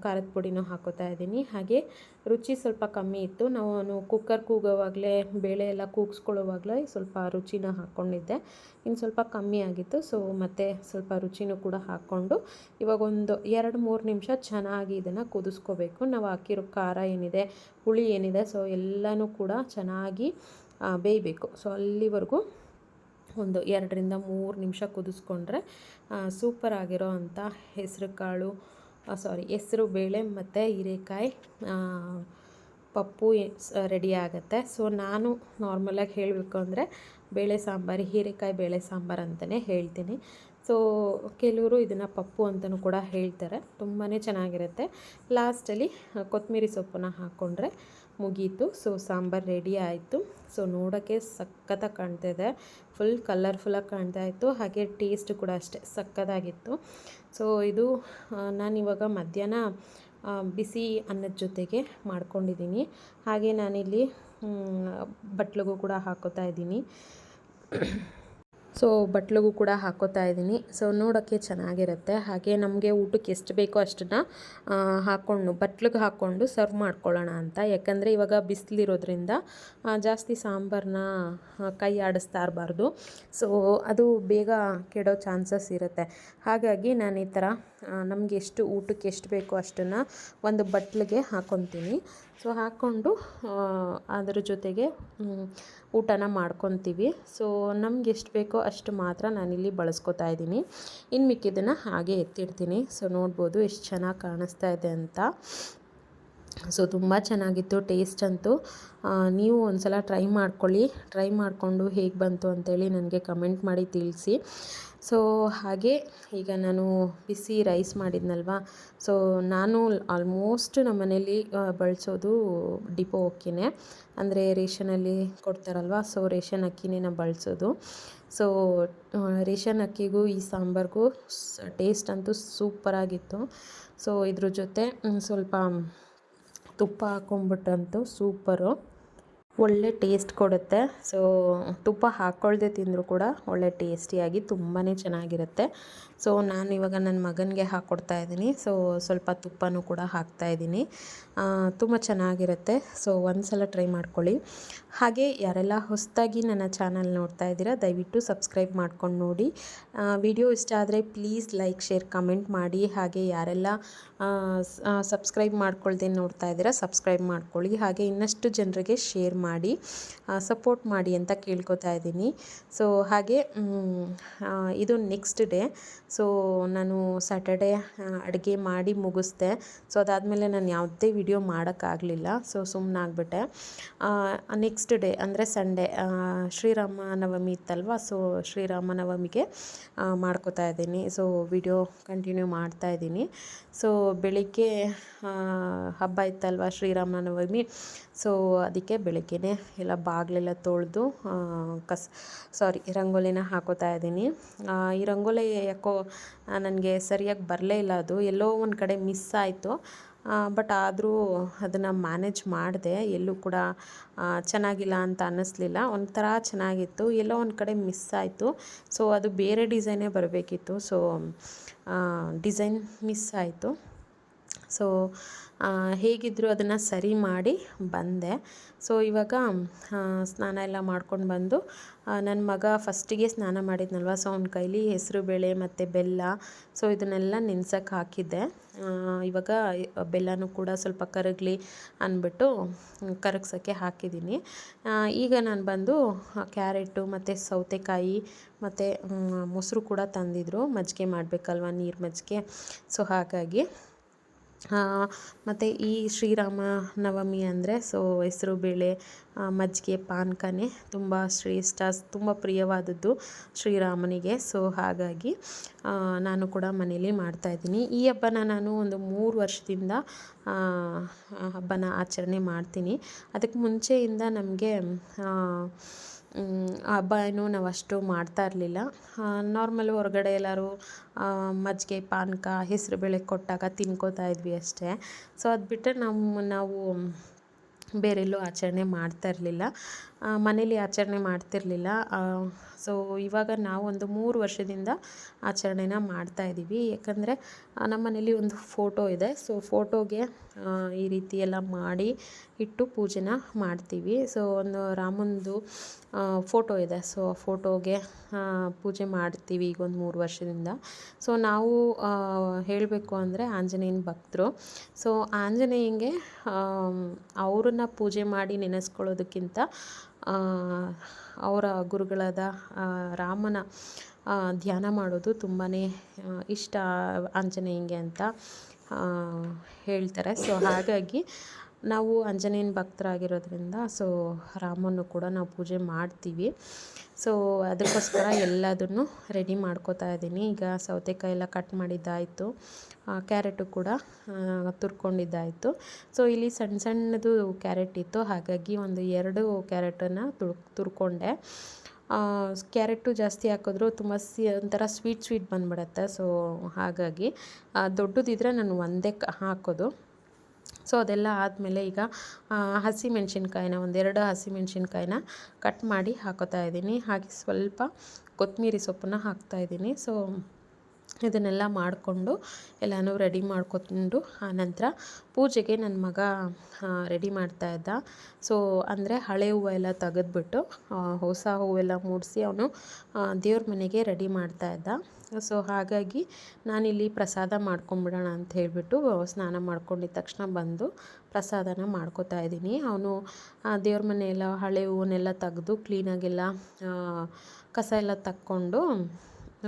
ಖಾರದ ಪುಡಿನೂ ಹಾಕೋತಾ ಇದ್ದೀನಿ. ಹಾಗೆ ರುಚಿ ಸ್ವಲ್ಪ ಕಮ್ಮಿ ಇತ್ತು. ನಾವು ಕುಕ್ಕರ್ ಕೂಗೋವಾಗಲೇ, ಬೇಳೆ ಎಲ್ಲ ಕೂಗಿಸ್ಕೊಳ್ಳೋವಾಗಲೇ ಸ್ವಲ್ಪ ರುಚಿನ ಹಾಕ್ಕೊಂಡಿದ್ದೆ. ಇನ್ನು ಸ್ವಲ್ಪ ಕಮ್ಮಿ ಆಗಿತ್ತು ಸೊ ಮತ್ತು ಸ್ವಲ್ಪ ರುಚಿನೂ ಕೂಡ ಹಾಕ್ಕೊಂಡು ಇವಾಗ ಒಂದು ಎರಡು ಮೂರು ನಿಮಿಷ ಚೆನ್ನಾಗಿ ಇದನ್ನು ಕುದಿಸ್ಕೋಬೇಕು. ನಾವು ಹಾಕಿರೋ ಖಾರ ಏನಿದೆ, ಹುಳಿ ಏನಿದೆ ಸೊ ಎಲ್ಲನೂ ಕೂಡ ಚೆನ್ನಾಗಿ ಬೇಯಬೇಕು. ಸೊ ಅಲ್ಲಿವರೆಗೂ ಒಂದು ಎರಡರಿಂದ ಮೂರು ನಿಮಿಷ ಕುದಿಸ್ಕೊಂಡ್ರೆ ಸೂಪರ್ ಆಗಿರೋ ಅಂಥ ಹೆಸರು ಕಾಳು ಸಾರಿ ಹೆಸರು, ಬೇಳೆ ಮತ್ತು ಹೀರೆಕಾಯಿ ಪಪ್ಪು ರೆಡಿ ಆಗುತ್ತೆ. ಸೊ ನಾನು ನಾರ್ಮಲಾಗಿ ಹೇಳಬೇಕು ಅಂದರೆ ಬೇಳೆ ಸಾಂಬಾರು, ಹೀರೆಕಾಯಿ, ಬೇಳೆ ಸಾಂಬಾರು ಅಂತಲೇ ಹೇಳ್ತೀನಿ. ಸೊ ಕೆಲವರು ಇದನ್ನು ಪಪ್ಪು ಅಂತಲೂ ಕೂಡ ಹೇಳ್ತಾರೆ. ತುಂಬಾ ಚೆನ್ನಾಗಿರುತ್ತೆ. ಲಾಸ್ಟಲ್ಲಿ ಕೊತ್ತಂಬರಿ ಸೊಪ್ಪನ್ನ ಹಾಕ್ಕೊಂಡ್ರೆ ಮುಗೀತು. ಸೊ ಸಾಂಬಾರು ರೆಡಿ ಆಯಿತು. ಸೊ ನೋಡೋಕ್ಕೆ ಸಖತ್ತಾಗಿ ಇದೆ. ಫುಲ್ ಕಲರ್ಫುಲ್ಲಾಗಿ ಕಾಣ್ತಾ ಇತ್ತು. ಹಾಗೆ ಟೇಸ್ಟ್ ಕೂಡ ಅಷ್ಟೇ ಸಕ್ಕತ್ತಾಗಿತ್ತು ಸೊ ಇದು ನಾನಿವಾಗ ಮಧ್ಯಾಹ್ನ ಬಿಸಿ ಅನ್ನದ ಜೊತೆಗೆ ಮಾಡ್ಕೊಂಡಿದ್ದೀನಿ ಹಾಗೆ ನಾನಿಲ್ಲಿ ಬಟ್ಲಿಗೂ ಕೂಡ ಹಾಕೋತಾ ಇದ್ದೀನಿ ಸೊ ಬಟ್ಲಿಗೂ ಕೂಡ ಹಾಕೋತಾ ಇದ್ದೀನಿ. ಸೊ ನೋಡೋಕ್ಕೆ ಚೆನ್ನಾಗಿರುತ್ತೆ. ಹಾಗೆ ನಮಗೆ ಊಟಕ್ಕೆ ಎಷ್ಟು ಬೇಕೋ ಅಷ್ಟನ್ನು ಹಾಕ್ಕೊಂಡು ಬಟ್ಲಿಗೆ ಹಾಕ್ಕೊಂಡು ಸರ್ವ್ ಮಾಡ್ಕೊಳ್ಳೋಣ ಅಂತ. ಯಾಕಂದರೆ ಇವಾಗ ಬಿಸಿಲಿರೋದ್ರಿಂದ ಜಾಸ್ತಿ ಸಾಂಬಾರನ್ನ ಕೈ ಆಡಿಸ್ತಾ ಇರಬಾರ್ದು. ಸೊ ಅದು ಬೇಗ ಕೆಡೋ ಚಾನ್ಸಸ್ ಇರುತ್ತೆ. ಹಾಗಾಗಿ ನಾನು ಈ ಥರ ನಮಗೆ ಎಷ್ಟು ಊಟಕ್ಕೆ ಎಷ್ಟು ಬೇಕೋ ಅಷ್ಟನ್ನು ಒಂದು ಬಟ್ಲಿಗೆ ಹಾಕ್ಕೊತೀನಿ ಸೊ ಹಾಕ್ಕೊಂಡು ಅದರ ಜೊತೆಗೆ ಊಟನ ಮಾಡ್ಕೊತೀವಿ. ಸೊ ನಮ್ಗೆ ಎಷ್ಟು ಬೇಕೋ ಅಷ್ಟು ಮಾತ್ರ ನಾನಿಲ್ಲಿ ಬಳಸ್ಕೊತಾ ಇದ್ದೀನಿ. ಇನ್ನು ಮಿಕ್ಕಿದ್ದನ್ನು ಹಾಗೆ ಎತ್ತಿಡ್ತೀನಿ. ಸೊ ನೋಡ್ಬೋದು ಎಷ್ಟು ಚೆನ್ನಾಗಿ ಕಾಣಿಸ್ತಾ ಇದೆ ಅಂತ. ಸೊ ತುಂಬ ಚೆನ್ನಾಗಿತ್ತು, ಟೇಸ್ಟ್ ಅಂತೂ. ನೀವು ಒಂದು ಸಲ ಟ್ರೈ ಮಾಡ್ಕೊಳ್ಳಿ. ಟ್ರೈ ಮಾಡಿಕೊಂಡು ಹೇಗೆ ಬಂತು ಅಂತೇಳಿ ನನಗೆ ಕಮೆಂಟ್ ಮಾಡಿ ತಿಳಿಸಿ. ಸೊ ಹಾಗೆ ಈಗ ನಾನು ಬಿಸಿ ರೈಸ್ ಮಾಡಿದ್ನಲ್ವ? ಸೊ ನಾನು ಆಲ್ಮೋಸ್ಟ್ ನಮ್ಮ ಮನೇಲಿ ಬಳಸೋದು ಡಿಪೋ ಅಕ್ಕಿನೇ. ಅಂದರೆ ರೇಷನಲ್ಲಿ ಕೊಡ್ತಾರಲ್ವ? ಸೊ ರೇಷನ್ ಅಕ್ಕಿನೇ ನಾವು ಬಳಸೋದು. ಸೊ ರೇಷನ್ ಅಕ್ಕಿಗೂ ಈ ಸಾಂಬಾರ್ಗೂ ಟೇಸ್ಟ್ ಅಂತೂ ಸೂಪರಾಗಿತ್ತು ಸೊ ಇದ್ರ ಜೊತೆ ಸ್ವಲ್ಪ ತುಪ್ಪ ಹಾಕೊಂಬಿಟ್ಟಂತೂ ಸೂಪರು ಒಳ್ಳೆ ಟೇಸ್ಟ್ ಕೊಡುತ್ತೆ. ಸೊ ತುಪ್ಪ ಹಾಕ್ಕೊಳ್ದೆ ತಿಂದರೂ ಕೂಡ ಒಳ್ಳೆ ಟೇಸ್ಟಿಯಾಗಿ ತುಂಬಾ ಚೆನ್ನಾಗಿರುತ್ತೆ. ಸೊ ನಾನು ಇವಾಗ ನನ್ನ ಮಗನಿಗೆ ಹಾಕ್ಕೊಡ್ತಾ ಇದ್ದೀನಿ. ಸೊ ಸ್ವಲ್ಪ ತುಪ್ಪನೂ ಕೂಡ ಹಾಕ್ತಾ ಇದ್ದೀನಿ. ತುಂಬ ಚೆನ್ನಾಗಿರುತ್ತೆ. ಸೊ ಒಂದು ಸಲ ಟ್ರೈ ಮಾಡ್ಕೊಳ್ಳಿ. ಹಾಗೆ ಯಾರೆಲ್ಲ ಹೊಸದಾಗಿ ನನ್ನ ಚಾನಲ್ ನೋಡ್ತಾ ಇದ್ದೀರಾ, ದಯವಿಟ್ಟು ಸಬ್ಸ್ಕ್ರೈಬ್ ಮಾಡ್ಕೊಂಡು ನೋಡಿ. ವಿಡಿಯೋ ಇಷ್ಟ ಆದರೆ ಪ್ಲೀಸ್ ಲೈಕ್, ಶೇರ್, ಕಮೆಂಟ್ ಮಾಡಿ. ಹಾಗೆ ಯಾರೆಲ್ಲ ಸಬ್ಸ್ಕ್ರೈಬ್ ಮಾಡ್ಕೊಳ್ದೆ ನೋಡ್ತಾ ಇದ್ದೀರಾ, ಸಬ್ಸ್ಕ್ರೈಬ್ ಮಾಡ್ಕೊಳ್ಳಿ. ಹಾಗೆ ಇನ್ನಷ್ಟು ಜನರಿಗೆ ಶೇರ್ ಮಾಡಿ ಸಪೋರ್ಟ್ ಮಾಡಿ ಅಂತ ಕೇಳ್ಕೊತಾ ಇದ್ದೀನಿ. ಸೊ, ಹಾಗೆ ಇದು ನೆಕ್ಸ್ಟ್ ಡೇ. ಸೊ, ನಾನು ಸ್ಯಾಟರ್ಡೇ ಅಡುಗೆ ಮಾಡಿ ಮುಗಿಸ್ದೆ. ಸೊ, ಅದಾದಮೇಲೆ ನಾನು ಯಾವುದೇ ವಿಡಿಯೋ ಮಾಡೋಕ್ಕಾಗಲಿಲ್ಲ. ಸೊ ಸುಮ್ಮನಾಗ್ಬಿಟ್ಟೆ ನೆಕ್ಸ್ಟ್ ಡೇ, ಅಂದರೆ ಸಂಡೇ ಶ್ರೀರಾಮ ನವಮಿ ಇತ್ತಲ್ವ? ಸೊ, ಶ್ರೀರಾಮ ನವಮಿಗೆ ಮಾಡ್ಕೋತಾ ಇದ್ದೀನಿ. ಸೊ, ವಿಡಿಯೋ ಕಂಟಿನ್ಯೂ ಮಾಡ್ತಾ ಇದ್ದೀನಿ. ಸೊ ಬೆಳಿಗ್ಗೆ ಹಬ್ಬ ಇತ್ತಲ್ವ ಶ್ರೀರಾಮನವಮಿ ಸೊ ಅದಕ್ಕೆ ಬೆಳಗ್ಗೆನೇ ಎಲ್ಲ ಬಾಗಿಲೆಲ್ಲ ತೊಳೆದು ಕಸ್ ಸಾರಿ ರಂಗೋಲಿನ ಹಾಕೋತಾ ಇದ್ದೀನಿ. ಈ ರಂಗೋಲಿ ಯಾಕೋ ನನಗೆ ಸರಿಯಾಗಿ ಬರಲೇ ಇಲ್ಲ ಅದು. ಎಲ್ಲೋ ಒಂದು ಕಡೆ ಮಿಸ್ ಆಯಿತು. ಬಟ್ ಆದರೂ ಅದನ್ನು ಮ್ಯಾನೇಜ್ ಮಾಡಿದೆ. ಎಲ್ಲೂ ಕೂಡ ಚೆನ್ನಾಗಿಲ್ಲ ಅಂತ ಅನ್ನಿಸ್ಲಿಲ್ಲ. ಒಂಥರ ಚೆನ್ನಾಗಿತ್ತು. ಎಲ್ಲೋ ಒಂದು ಕಡೆ ಮಿಸ್ ಆಯಿತು. ಸೊ ಅದು ಬೇರೆ ಡಿಸೈನೇ ಬರಬೇಕಿತ್ತು. ಸೊ ಡಿಸೈನ್ ಮಿಸ್ ಆಯಿತು. ಸೊ ಹೇಗಿದ್ದರೂ ಅದನ್ನು ಸರಿ ಮಾಡಿ ಬಂದೆ. ಸೊ ಇವಾಗ ಸ್ನಾನ ಎಲ್ಲ ಮಾಡ್ಕೊಂಡು ಬಂದು ನನ್ನ ಮಗ ಫಸ್ಟಿಗೆ ಸ್ನಾನ ಮಾಡಿದ್ನಲ್ವ? ಸೊ ಅವ್ನ ಕೈಲಿ ಹೆಸರು, ಬೇಳೆ ಮತ್ತು ಬೆಲ್ಲ. ಸೊ ಇದನ್ನೆಲ್ಲ ನೆನ್ಸಕ್ಕೆ ಹಾಕಿದ್ದೆ. ಇವಾಗ ಬೆಲ್ಲನೂ ಕೂಡ ಸ್ವಲ್ಪ ಕರಗಲಿ ಅಂದ್ಬಿಟ್ಟು ಕರಗ್ಸೋಕ್ಕೆ ಹಾಕಿದ್ದೀನಿ. ಈಗ ನಾನು ಬಂದು ಕ್ಯಾರೆಟು ಮತ್ತು ಸೌತೆಕಾಯಿ ಮತ್ತು ಮೊಸರು ಕೂಡ ತಂದಿದ್ರು. ಮಜ್ಜಿಗೆ ಮಾಡಬೇಕಲ್ವ ನೀರು ಮಜ್ಜಿಗೆ? ಸೊ ಹಾಗಾಗಿ ಮತ್ತು ಈ ಶ್ರೀರಾಮ ನವಮಿ ಅಂದರೆ, ಸೊ ಹೆಸರು ಬೇಳೆ ಮಜ್ಜಿಗೆ, ಪಾನಕನೇ ತುಂಬ ಶ್ರೇಷ್ಠ, ತುಂಬ ಪ್ರಿಯವಾದದ್ದು ಶ್ರೀರಾಮನಿಗೆ. ಸೊ ಹಾಗಾಗಿ ನಾನು ಕೂಡ ಮನೇಲಿ ಮಾಡ್ತಾಯಿದ್ದೀನಿ ಈ ಹಬ್ಬನ ನಾನು ಒಂದು ಮೂರು ವರ್ಷದಿಂದ ಹಬ್ಬನ ಆಚರಣೆ ಮಾಡ್ತೀನಿ. ಅದಕ್ಕೆ ಮುಂಚೆಯಿಂದ ನಮಗೆ ಹಬ್ಬ ಏನು ನಾವು ಅಷ್ಟು ಮಾಡ್ತಾ ಇರಲಿಲ್ಲ. ನಾರ್ಮಲ್ ಹೊರಗಡೆ ಎಲ್ಲರೂ ಮಜ್ಜಿಗೆ, ಪಾನಕ ಹೆಸರುಬೇಳೆ ಕೊಟ್ಟಾಗ ತಿನ್ಕೋತಾ ಇದ್ವಿ ಅಷ್ಟೇ. ಸೊ ಅದು ಬಿಟ್ಟರೆ ನಮ್ಮ ನಾವು ಬೇರೆಲ್ಲೂ ಆಚರಣೆ ಮಾಡ್ತಾ ಇರಲಿಲ್ಲ. ಮನೇಲಿ ಆಚರಣೆ ಮಾಡ್ತಿರಲಿಲ್ಲ. ಸೊ ಇವಾಗ ನಾವು ಒಂದು ಮೂರು ವರ್ಷದಿಂದ ಆಚರಣೆನ ಮಾಡ್ತಾ ಇದ್ದೀವಿ ಯಾಕಂದರೆ ನಮ್ಮ ಮನೇಲಿ ಒಂದು ಫೋಟೋ ಇದೆ. ಸೊ ಫೋಟೋಗೆ ಈ ರೀತಿ ಎಲ್ಲ ಮಾಡಿ ಇಟ್ಟು ಪೂಜೆನ ಮಾಡ್ತೀವಿ. ಸೊ ಒಂದು ರಾಮಂದು ಫೋಟೋ ಇದೆ. ಸೊ ಆ ಫೋಟೋಗೆ ಪೂಜೆ ಮಾಡ್ತೀವಿ ಈಗ ಒಂದು ಮೂರು ವರ್ಷದಿಂದ. ಸೊ ನಾವು ಹೇಳಬೇಕು ಅಂದರೆ ಆಂಜನೇಯನ ಭಕ್ತರು. ಸೊ ಆಂಜನೇಯಂಗೆ ಅವ್ರನ್ನ ಪೂಜೆ ಮಾಡಿ ನೆನೆಸ್ಕೊಳ್ಳೋದಕ್ಕಿಂತ ಅವರ ಗುರುಗಳಾದ ರಾಮನ ಧ್ಯಾನ ಮಾಡೋದು ತುಂಬಾ ಇಷ್ಟ ಆಂಜನೇಯಂಗೆ ಅಂತ. ಹೇಳ್ತಾರೆ. ಸೊ ಹಾಗಾಗಿ ನಾವು ಆಂಜನೇಯನ ಭಕ್ತರಾಗಿರೋದ್ರಿಂದ ಸೊ ರಾಮನ್ನು ಕೂಡ ನಾವು ಪೂಜೆ ಮಾಡ್ತೀವಿ. ಸೊ ಅದಕ್ಕೋಸ್ಕರ ಎಲ್ಲದನ್ನು ರೆಡಿ ಮಾಡ್ಕೋತಾ ಇದ್ದೀನಿ. ಈಗ ಸೌತೆಕಾಯಿ ಎಲ್ಲ ಕಟ್ ಮಾಡಿದ್ದಾಯಿತು. ಕ್ಯಾರೆಟು ಕೂಡ ತುರ್ಕೊಂಡಿದ್ದಾಯಿತು. ಸೊ ಇಲ್ಲಿ ಸಣ್ಣ ಸಣ್ಣದು ಕ್ಯಾರೆಟ್ ಇತ್ತು. ಹಾಗಾಗಿ ಒಂದು ಎರಡು ಕ್ಯಾರೆಟನ್ನು ತುಳ್ ತುರ್ಕೊಂಡೆ. ಕ್ಯಾರೆಟು ಜಾಸ್ತಿ ಹಾಕಿದ್ರು ತುಂಬ ಸಿ, ಒಂಥರ ಸ್ವೀಟ್ ಸ್ವೀಟ್ ಬಂದ್ಬಿಡತ್ತೆ. ಸೊ, ಹಾಗಾಗಿ ದೊಡ್ಡದಿದ್ದರೆ ನಾನು ಒಂದೇ ಹಾಕೋದು. ಸೊ, ಅದೆಲ್ಲ ಆದಮೇಲೆ ಈಗ ಹಸಿ ಹಸಿಮೆಣ್ಸಿನ್ಕಾಯಿನ, ಒಂದೆರಡು ಹಸಿಮೆಣ್ಸಿನ್ಕಾಯಿನ ಕಟ್ ಮಾಡಿ ಹಾಕೋತಾ ಇದ್ದೀನಿ. ಹಾಗೆ ಸ್ವಲ್ಪ ಕೊತ್ತಂಬರಿ ಸೊಪ್ಪನ್ನ ಹಾಕ್ತಾಯಿದ್ದೀನಿ ಸೊ ಇದನ್ನೆಲ್ಲ ಮಾಡಿಕೊಂಡು ಎಲ್ಲನೂ ರೆಡಿ ಮಾಡ್ಕೊಂಡು ಆನಂತರ ಪೂಜೆಗೆ ನನ್ನ ಮಗ ರೆಡಿ ಮಾಡ್ತಾ ಇದ್ದ. ಸೊ ಅಂದರೆ ಹಳೆ ಹೂವು ಎಲ್ಲ ತೆಗೆದ್ಬಿಟ್ಟು ಹೊಸ ಹೂವೆಲ್ಲ ಮೂಡಿಸಿ ಅವನು ದೇವ್ರ ಮನೆಗೆ ರೆಡಿ ಮಾಡ್ತಾ ಇದ್ದ. ಸೊ ಹಾಗಾಗಿ ನಾನಿಲ್ಲಿ ಪ್ರಸಾದ ಮಾಡ್ಕೊಂಬಿಡೋಣ ಅಂತ ಹೇಳಿಬಿಟ್ಟು, ಸ್ನಾನ ಮಾಡ್ಕೊಂಡಿದ್ದ ತಕ್ಷಣ ಬಂದು ಪ್ರಸಾದನ ಮಾಡ್ಕೋತಾ ಇದ್ದೀನಿ. ಅವನು ದೇವ್ರ ಮನೆಯೆಲ್ಲ ಹಳೆ ಹೂವನ್ನೆಲ್ಲ ತೆಗೆದು ಕ್ಲೀನಾಗೆಲ್ಲ ಕಸ ಎಲ್ಲ ತಕ್ಕೊಂಡು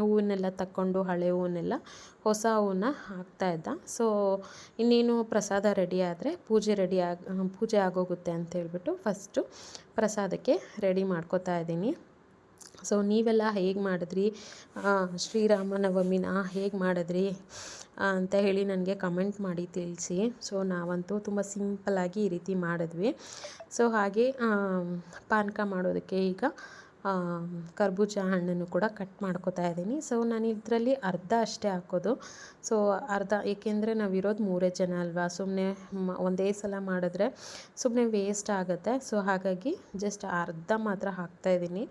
ಹೂವನ್ನೆಲ್ಲ ತಕ್ಕೊಂಡು ಹಳೆ ಹೂವನ್ನೆಲ್ಲ ಹೊಸ ಹೂವನ್ನ ಹಾಕ್ತಾ ಇದ್ದ. ಸೊ ಇನ್ನೇನು ಪ್ರಸಾದ ರೆಡಿ ಆದರೆ ಪೂಜೆ ರೆಡಿ ಆಗ ಪೂಜೆ ಆಗೋಗುತ್ತೆ ಅಂತ ಹೇಳ್ಬಿಟ್ಟು ಫಸ್ಟು ಪ್ರಸಾದಕ್ಕೆ ರೆಡಿ ಮಾಡ್ಕೋತಾ ಇದ್ದೀನಿ. ಸೊ ನೀವೆಲ್ಲ ಹೇಗೆ ಮಾಡಿದ್ರಿ? ಶ್ರೀರಾಮನವಮಿನ ಹೇಗೆ ಮಾಡಿದ್ರಿ? ಅಂತ ಹೇಳಿ ನನಗೆ ಕಮೆಂಟ್ ಮಾಡಿ ತಿಳಿಸಿ. ಸೊ ನಾವಂತೂ ತುಂಬ ಸಿಂಪಲ್ಲಾಗಿ ಈ ರೀತಿ ಮಾಡಿದ್ವಿ. ಸೊ ಹಾಗೆ ಪಾನಕ ಮಾಡೋದಕ್ಕೆ ಈಗ ಕರ್ಬೂಜ ಹಣ್ಣನ್ನು ಕೂಡ ಕಟ್ ಮಾಡ್ಕೋತಾ ಇದ್ದೀನಿ. ಸೊ ನಾನು ಇದರಲ್ಲಿ ಅರ್ಧ ಅಷ್ಟೇ ಹಾಕೋದು. ಸೊ ಅರ್ಧ, ಏಕೆಂದರೆ ನಾವಿರೋದು ಮೂರೇ ಜನ ಅಲ್ವಾ? ಸುಮ್ಮನೆ ಒಂದೇ ಸಲ ಮಾಡಿದ್ರೆ ಸುಮ್ಮನೆ ವೇಸ್ಟ್ ಆಗುತ್ತೆ. ಸೊ ಹಾಗಾಗಿ ಜಸ್ಟ್ ಅರ್ಧ ಮಾತ್ರ ಹಾಕ್ತಾಯಿದ್ದೀನಿ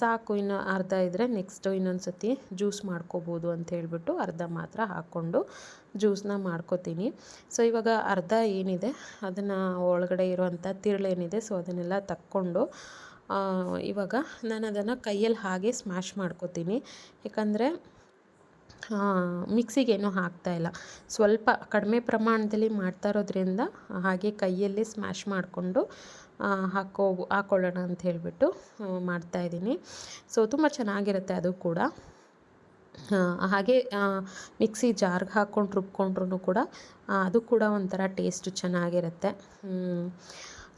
ಸಾಕು. ಇನ್ನು ಅರ್ಧ ಇದ್ದರೆ ನೆಕ್ಸ್ಟು ಇನ್ನೊಂದು ಸತಿ ಜ್ಯೂಸ್ ಮಾಡ್ಕೋಬೋದು ಅಂತ ಹೇಳಿಬಿಟ್ಟು ಅರ್ಧ ಮಾತ್ರ ಹಾಕ್ಕೊಂಡು ಜ್ಯೂಸನ್ನ ಮಾಡ್ಕೋತೀನಿ. ಸೊ ಇವಾಗ ಅರ್ಧ ಏನಿದೆ, ಅದನ್ನು ಒಳಗಡೆ ಇರುವಂಥ ತಿರುಳೇನಿದೆ ಸೊ ಅದನ್ನೆಲ್ಲ ತಕ್ಕೊಂಡು ಇವಾಗ ನಾನು ಅದನ್ನು ಕೈಯಲ್ಲಿ ಹಾಗೆ ಸ್ಮ್ಯಾಶ್ ಮಾಡ್ಕೋತೀನಿ. ಯಾಕಂದರೆ ಮಿಕ್ಸಿಗೇನು ಹಾಕ್ತಾಯಿಲ್ಲ ಸ್ವಲ್ಪ ಕಡಿಮೆ ಪ್ರಮಾಣದಲ್ಲಿ ಮಾಡ್ತಾ ಇರೋದ್ರಿಂದ ಹಾಗೆ ಕೈಯಲ್ಲಿ ಸ್ಮ್ಯಾಶ್ ಮಾಡಿಕೊಂಡು ಹಾಕೋ ಹಾಕ್ಕೊಳ್ಳೋಣ ಅಂತ ಹೇಳಿಬಿಟ್ಟು ಮಾಡ್ತಾಯಿದ್ದೀನಿ ಸೊ ತುಂಬ ಚೆನ್ನಾಗಿರುತ್ತೆ ಅದು ಕೂಡ. ಹಾಗೆ ಮಿಕ್ಸಿ ಜಾರ್ಗೆ ಹಾಕ್ಕೊಂಡು ರುಬ್ಕೊಂಡ್ರೂ ಕೂಡ ಅದು ಕೂಡ ಒಂಥರ ಟೇಸ್ಟ್ ಚೆನ್ನಾಗಿರುತ್ತೆ.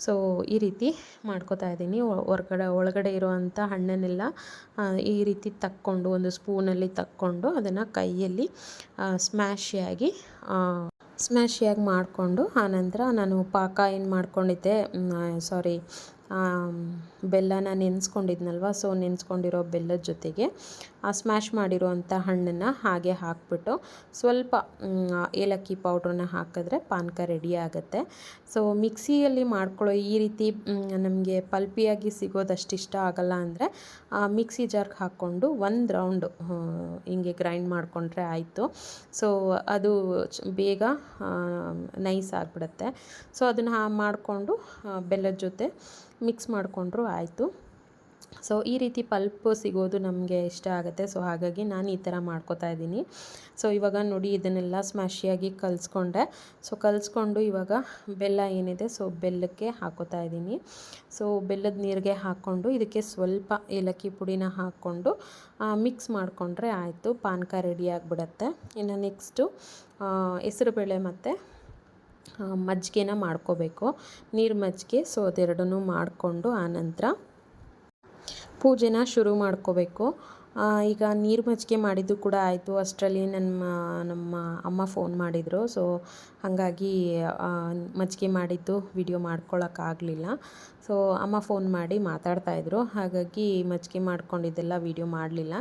ಸೊ ಈ ರೀತಿ ಮಾಡ್ಕೋತಾ ಇದ್ದೀನಿ. ಹೊರ್ಗಡೆ, ಒಳಗಡೆ ಇರುವಂಥ ಹಣ್ಣನ್ನೆಲ್ಲ ಈ ರೀತಿ ತಕ್ಕೊಂಡು, ಒಂದು ಸ್ಪೂನಲ್ಲಿ ತಕ್ಕೊಂಡು ಅದನ್ನು ಕೈಯಲ್ಲಿ ಸ್ಮ್ಯಾಶಿಯಾಗಿ ಸ್ಮ್ಯಾಶಿಯಾಗಿ ಮಾಡಿಕೊಂಡು ಆನಂತರ ನಾನು ಪಾಕ ಏನು ಮಾಡ್ಕೊಂಡಿದ್ದೆ ಸಾರಿ ಬೆಲ್ಲನ ನೆನೆಸ್ಕೊಂಡಿದ್ನಲ್ವ ಸೊ ನೆನೆಸ್ಕೊಂಡಿರೋ ಬೆಲ್ಲದ ಜೊತೆಗೆ ಸ್ಮ್ಯಾಶ್ ಮಾಡಿರುವಂಥ ಹಣ್ಣನ್ನು ಹಾಗೆ ಹಾಕ್ಬಿಟ್ಟು ಸ್ವಲ್ಪ ಏಲಕ್ಕಿ ಪೌಡ್ರನ್ನ ಹಾಕಿದ್ರೆ ಪಾನಕ ರೆಡಿ ಆಗುತ್ತೆ. ಸೊ ಮಿಕ್ಸಿಯಲ್ಲಿ ಮಾಡ್ಕೊಳ್ಳೋ ಈ ರೀತಿ ನಮಗೆ ಪಲ್ಪಿಯಾಗಿ ಸಿಗೋದಷ್ಟು ಇಷ್ಟ ಆಗಲ್ಲ ಅಂದರೆ ಮಿಕ್ಸಿ ಜಾರ್ಗೆ ಹಾಕ್ಕೊಂಡು ಒಂದು ರೌಂಡ್ ಹಿಂಗೆ ಗ್ರೈಂಡ್ ಮಾಡಿಕೊಂಡ್ರೆ ಆಯಿತು. ಸೊ ಅದು ಬೇಗ ನೈಸ್ ಆಗಿಬಿಡುತ್ತೆ. ಸೊ ಅದನ್ನು ಮಾಡಿಕೊಂಡು ಬೆಲ್ಲದ ಜೊತೆ ಮಿಕ್ಸ್ ಮಾಡಿಕೊಂಡ್ರೂ ಆಯಿತು. ಸೊ ಈ ರೀತಿ ಪಲ್ಪ್ ಸಿಗೋದು ನಮಗೆ ಇಷ್ಟ ಆಗುತ್ತೆ. ಸೊ ಹಾಗಾಗಿ ನಾನು ಈ ಥರ ಮಾಡ್ಕೋತಾ ಇದ್ದೀನಿ. ಸೊ ಇವಾಗ ನೋಡಿ ಇದನ್ನೆಲ್ಲ ಸ್ಮ್ಯಾಶಿಯಾಗಿ ಕಲಿಸ್ಕೊಂಡೆ. ಸೊ ಕಲಿಸ್ಕೊಂಡು ಇವಾಗ ಬೆಲ್ಲ ಏನಿದೆ ಸೊ ಬೆಲ್ಲಕ್ಕೆ ಹಾಕೋತಾ ಇದ್ದೀನಿ. ಸೊ ಬೆಲ್ಲದ ನೀರಿಗೆ ಹಾಕ್ಕೊಂಡು ಇದಕ್ಕೆ ಸ್ವಲ್ಪ ಏಲಕ್ಕಿ ಪುಡಿನ ಹಾಕ್ಕೊಂಡು ಮಿಕ್ಸ್ ಮಾಡಿಕೊಂಡ್ರೆ ಆಯಿತು. ಪಾನಕ ರೆಡಿ ಆಗಿಬಿಡತ್ತೆ. ಇನ್ನು ನೆಕ್ಸ್ಟು ಹೆಸರುಬೇಳೆ ಮತ್ತು ಮಜ್ಜಿಗೆನ ಮಾಡ್ಕೋಬೇಕು. ನೀರು ಮಜ್ಜಿಗೆ ಸೊ ಅದೆರಡನ್ನೂ ಮಾಡಿಕೊಂಡು ಆನಂತರ ಪೂಜೆನ ಶುರು ಮಾಡ್ಕೋಬೇಕು. ಈಗ ನೀರು ಮಜ್ಜಿಗೆ ಮಾಡಿದ್ದು ಕೂಡ ಆಯಿತು. ಅಷ್ಟರಲ್ಲಿ ನಮ್ಮ ನಮ್ಮ ಅಮ್ಮ ಫೋನ್ ಮಾಡಿದರು. ಸೊ ಹಾಗಾಗಿ ಮಜ್ಜಿಗೆ ಮಾಡಿದ್ದು ವಿಡಿಯೋ ಮಾಡ್ಕೊಳ್ಳೋಕ್ಕಾಗಲಿಲ್ಲ ಸೊ ಅಮ್ಮ ಫೋನ್ ಮಾಡಿ ಮಾತಾಡ್ತಾಯಿದ್ರು ಹಾಗಾಗಿ ಮಜ್ಜಿಗೆ ಮಾಡ್ಕೊಂಡಿದ್ದೆಲ್ಲ ವೀಡಿಯೋ ಮಾಡಲಿಲ್ಲ.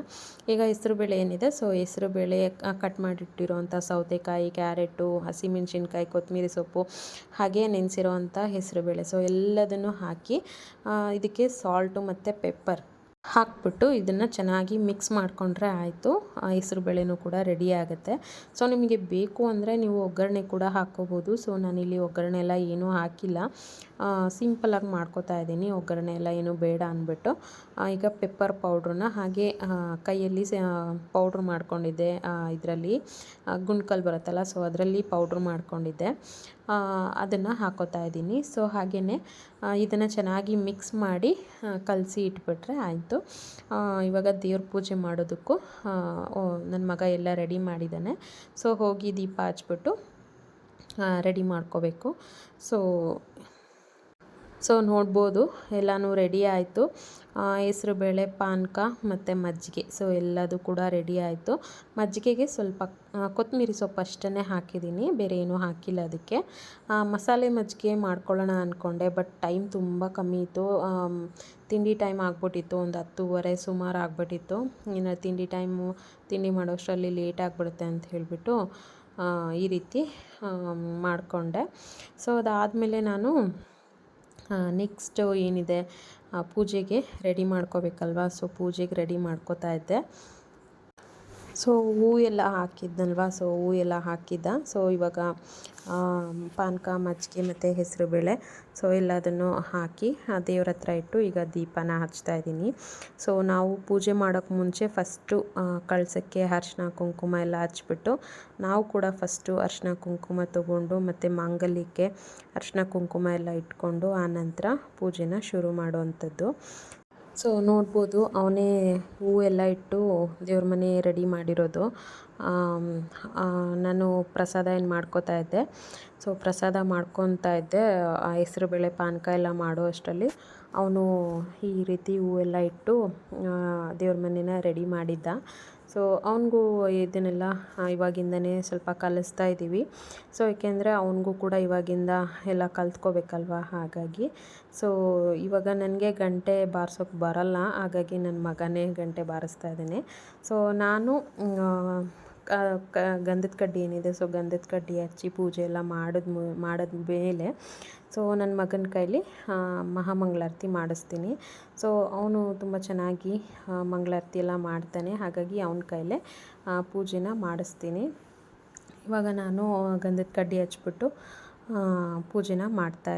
ಈಗ ಹೆಸರುಬೇಳೆ ಏನಿದೆ? ಸೊ ಹೆಸರುಬೇಳೆ ಕಟ್ ಮಾಡಿಟ್ಟಿರೋವಂಥ ಸೌತೆಕಾಯಿ, ಕ್ಯಾರೆಟು, ಹಸಿಮೆಣ್ಸಿನ್ಕಾಯಿ ಕೊತ್ತಂಬರಿ ಸೊಪ್ಪು, ಹಾಗೆ ನೆನೆಸಿರೋವಂಥ ಹೆಸರುಬೇಳೆ ಸೊ ಎಲ್ಲದನ್ನು ಹಾಕಿ ಇದಕ್ಕೆ ಸಾಲ್ಟು ಮತ್ತು ಪೆಪ್ಪರ್ ಹಾಕ್ಬಿಟ್ಟು ಇದನ್ನು ಚೆನ್ನಾಗಿ ಮಿಕ್ಸ್ ಮಾಡಿಕೊಂಡ್ರೆ ಆಯಿತು. ಹೆಸರು ಬೇಳೆನೂ ಕೂಡ ರೆಡಿ ಆಗುತ್ತೆ. ಸೊ ನಿಮಗೆ ಬೇಕು ಅಂದರೆ ನೀವು ಒಗ್ಗರಣೆ ಕೂಡ ಹಾಕ್ಕೋಬೋದು. ಸೊ ನಾನಿಲ್ಲಿ ಒಗ್ಗರಣೆ ಎಲ್ಲ ಏನೂ ಹಾಕಿಲ್ಲ. ಸಿಂಪಲಾಗಿ ಮಾಡ್ಕೋತಾ ಇದ್ದೀನಿ, ಒಗ್ಗರಣೆ ಎಲ್ಲ ಏನು ಬೇಡ ಅಂದ್ಬಿಟ್ಟು. ಈಗ ಪೆಪ್ಪರ್ ಪೌಡ್ರನ್ನ ಹಾಗೆ ಕೈಯಲ್ಲಿ ಪೌಡ್ರ್ ಮಾಡ್ಕೊಂಡಿದ್ದೆ ಇದರಲ್ಲಿ. ಗುಂಡ್ಕಲ್ ಬರುತ್ತಲ್ಲ ಸೊ ಅದರಲ್ಲಿ ಪೌಡ್ರ್ ಮಾಡ್ಕೊಂಡಿದ್ದೆ. ಅದನ್ನು ಹಾಕೋತಾ ಇದ್ದೀನಿ. ಸೊ ಹಾಗೆಯೇ ಇದನ್ನು ಚೆನ್ನಾಗಿ ಮಿಕ್ಸ್ ಮಾಡಿ ಕಲಸಿ ಇಟ್ಬಿಟ್ರೆ ಆಯಿತು. ಇವಾಗ ದೇವ್ರ ಪೂಜೆ ಮಾಡೋದಕ್ಕೂ ನನ್ನ ಮಗ ಎಲ್ಲ ರೆಡಿ ಮಾಡಿದ್ದಾನೆ. ಸೊ ಹೋಗಿ ದೀಪ ಹಚ್ಬಿಟ್ಟು ರೆಡಿ ಮಾಡ್ಕೋಬೇಕು. ಸೊ ಸೊ ನೋಡ್ಬೋದು, ಎಲ್ಲನೂ ರೆಡಿ ಆಯಿತು. ಹೆಸ್ರುಬೇಳೆ ಪಾನಕ ಮತ್ತು ಮಜ್ಜಿಗೆ. ಸೊ ಎಲ್ಲದು ಕೂಡ ರೆಡಿ ಆಯಿತು. ಮಜ್ಜಿಗೆಗೆ ಸ್ವಲ್ಪ ಕೊತ್ತಂಬರಿ ಸೊಪ್ಪು ಅಷ್ಟೇ ಹಾಕಿದ್ದೀನಿ. ಬೇರೆ ಏನೂ ಹಾಕಿಲ್ಲ ಅದಕ್ಕೆ. ಮಸಾಲೆ ಮಜ್ಜಿಗೆ ಮಾಡ್ಕೊಳ್ಳೋಣ ಅಂದ್ಕೊಂಡೆ ಬಟ್ ಟೈಮ್ ತುಂಬ ಕಮ್ಮಿ ಇತ್ತು. ತಿಂಡಿ ಟೈಮ್ ಆಗಿಬಿಟ್ಟಿತ್ತು, ಒಂದು ಹತ್ತುವರೆ ಸುಮಾರು ಆಗಿಬಿಟ್ಟಿತ್ತು. ಇನ್ನು ತಿಂಡಿ ಟೈಮು ತಿಂಡಿ ಮಾಡೋಷ್ಟರಲ್ಲಿ ಲೇಟ್ ಆಗಿಬಿಡುತ್ತೆ ಅಂತ ಹೇಳಿಬಿಟ್ಟು ಈ ರೀತಿ ಮಾಡಿಕೊಂಡೆ. ಸೊ ಅದಾದಮೇಲೆ ನಾನು ನೆಕ್ಸ್ಟು ಏನಿದೆ? ಪೂಜೆಗೆ ರೆಡಿ ಮಾಡ್ಕೋಬೇಕಲ್ವ? ಸೊ ಪೂಜೆಗೆ ರೆಡಿ ಮಾಡ್ಕೋತಾ ಇದ್ದೆ. ಸೊ ಹೂ ಎಲ್ಲ ಹಾಕಿದ್ನಲ್ವ? ಸೊ ಹೂ ಎಲ್ಲ ಹಾಕಿದ್ದ. ಸೊ ಇವಾಗ ಪಾನಕ ಮಜ್ಜಿಗೆ ಮತ್ತು ಹೆಸರು ಬೇಳೆ. ಸೊ ಎಲ್ಲದನ್ನು ಹಾಕಿ ದೇವ್ರ ಹತ್ರ ಇಟ್ಟು ಈಗ ದೀಪನ ಹಚ್ತಾ ಇದ್ದೀನಿ. ಸೊ ನಾವು ಪೂಜೆ ಮಾಡೋಕ್ಕೆ ಮುಂಚೆ ಫಸ್ಟು ಕಳಸಕ್ಕೆ ಅರ್ಶಿನ, ಕುಂಕುಮ ಎಲ್ಲ ಹಚ್ಬಿಟ್ಟು, ನಾವು ಕೂಡ ಫಸ್ಟು ಅರ್ಶಿನ, ಕುಂಕುಮ ತೊಗೊಂಡು ಮತ್ತು ಮಾಂಗಲ್ಯಕ್ಕೆ ಅರ್ಶಿನ, ಕುಂಕುಮ ಎಲ್ಲ ಇಟ್ಕೊಂಡು ಆನಂತರ ಪೂಜೆನ ಶುರು ಮಾಡುವಂಥದ್ದು. ಸೊ ನೋಡ್ಬೋದು, ಅವನೇ ಹೂವೆಲ್ಲ ಇಟ್ಟು ದೇವ್ರ ಮನೆ ರೆಡಿ ಮಾಡಿರೋದು. ನಾನು ಪ್ರಸಾದ ಏನು ಮಾಡ್ಕೋತಾ ಇದ್ದೆ. ಸೊ ಪ್ರಸಾದ ಮಾಡ್ಕೊತಾ ಇದ್ದೆ. ಆ ಹೆಸ್ರುಬೇಳೆ ಪಾನಕ ಎಲ್ಲ ಮಾಡೋ ಅಷ್ಟರಲ್ಲಿ ಅವನು ಈ ರೀತಿ ಹೂವೆಲ್ಲ ಇಟ್ಟು ದೇವ್ರ ಮನೆನ ರೆಡಿ ಮಾಡಿದ್ದ. ಸೊ ಅವನಿಗೂ ಇದನ್ನೆಲ್ಲ ಇವಾಗಿಂದನೇ ಸ್ವಲ್ಪ ಕಲಿಸ್ತಾ ಇದ್ದೀವಿ. ಸೊ ಏಕೆಂದರೆ ಅವನಿಗೂ ಕೂಡ ಇವಾಗಿಂದ ಎಲ್ಲ ಕಲ್ತ್ಕೋಬೇಕಲ್ವ? ಹಾಗಾಗಿ. ಸೊ ಇವಾಗ ನನಗೆ ಗಂಟೆ ಬಾರಿಸೋಕೆ ಬರಲ್ಲ. ಹಾಗಾಗಿ ನನ್ನ ಮಗನೇ ಗಂಟೆ ಬಾರಿಸ್ತಾ ಇದ್ದಾನೆ. ಸೊ ನಾನು ಗಂಧದ ಕಡ್ಡಿ ಏನಿದೆ ಸೊ ಗಂಧದ ಕಡ್ಡಿ ಹಚ್ಚಿ ಪೂಜೆ ಎಲ್ಲ ಮಾಡಿದ ಮಾಡಿದ ಮೇಲೆ ಸೊ ನನ್ನ ಮಗನ ಕೈಲಿ ಮಹಾ ಮಹಾಮಂಗಳಾರತಿ ಮಾಡಿಸ್ತೀನಿ. ಸೊ ಅವನು ತುಂಬ ಚೆನ್ನಾಗಿ ಮಂಗಳಾರತಿ ಎಲ್ಲ ಮಾಡ್ತಾನೆ. ಹಾಗಾಗಿ ಅವನ ಕೈಲೇ ಪೂಜೆನ ಮಾಡಿಸ್ತೀನಿ. ಇವಾಗ ನಾನು ಗಂಧದ ಕಡ್ಡಿ ಹಚ್ಬಿಟ್ಟು ಪೂಜೆನ ಮಾಡ್ತಾ